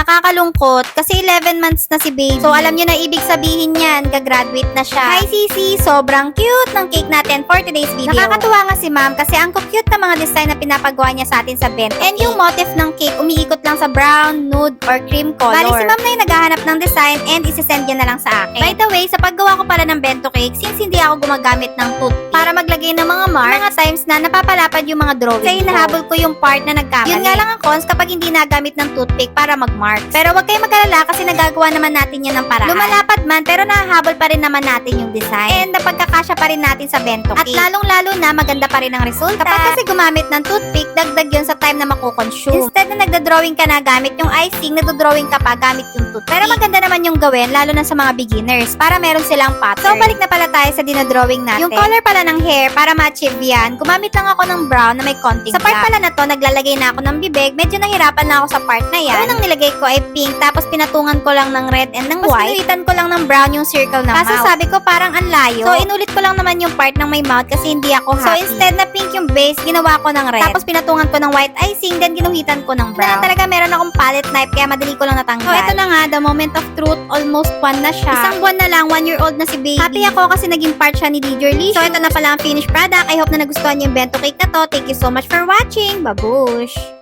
Nakakalungkot kasi 11 months na si baby. So alam nyo na ibig sabihin yan, gagraduate na siya. Hi Sisi, sobrang cute ng cake natin for today's video. Nakakatuwa nga si ma'am kasi ang cute na mga design na pinapagawa niya sa atin sa bento. And yung motif ng cake umiikot lang sa brown, nude, or cream color. Bali si ma'am na yung naghahanap ng design and isisend niya na lang sa akin. By the way, sa paggawa ko pala ng bento cake, since hindi ako gumagamit ng toothpick para maglagay ng mga mark, mga times na napapalapad yung mga drawing Kasi hinahabol ko yung part na nagkamali. Yun nga lang ang cons kapag hindi nagamit ng toothpick para mag-mark. Pero wag kayong mag-alala kasi nagagawa naman natin yan ng paraan. Lumalapad man pero nahahabol pa rin naman natin yung design. And napagkakasya pa rin natin sa bento cake. At lalong-lalo na maganda pa rin ang resulta. Kapag kasi gumamit ng toothpick, dagdag yun sa time na makukonsume. Instead na nagda-drawing ka na gamit yung icing, nagdo-drawing ka pa gamit yung toothpick. Pero maganda naman yung gawin, lalo na sa mga beginners, para meron silang pattern. So, balik na pala tayo sa dinodrawing natin. Yung color pala ng hair, para ma-achieve yan, gumamit lang ako ng brown na may konting Sa part pala na to, naglalagay na ako ng bibig. Medyo nahirapan na ako sa part na yan. Unang nilagay ko ay pink, tapos pinatungan ko lang ng red and ng white. Tapos ko lang ng brown yung circle ng Kaso sabi ko parang ang layo. So, inulit ko lang naman yung part ng may mouth kasi hindi ako happy. So, instead na pink yung base, ginawa ko ng red. Tapos pinatungan ko ng white icing, then ginuhitan ko ng brown. Na talaga meron akong palette knife, kaya madali ko lang natanggal. So, ito na nga, the moment of truth, almost one na siya. Isang buwan na lang, one year old na si baby. Happy ako kasi naging part siya ni Lee. So, ito na pala ang finished product. I hope na nagustuhan niyo yung bento cake na to. Thank you so much for watching. Babush!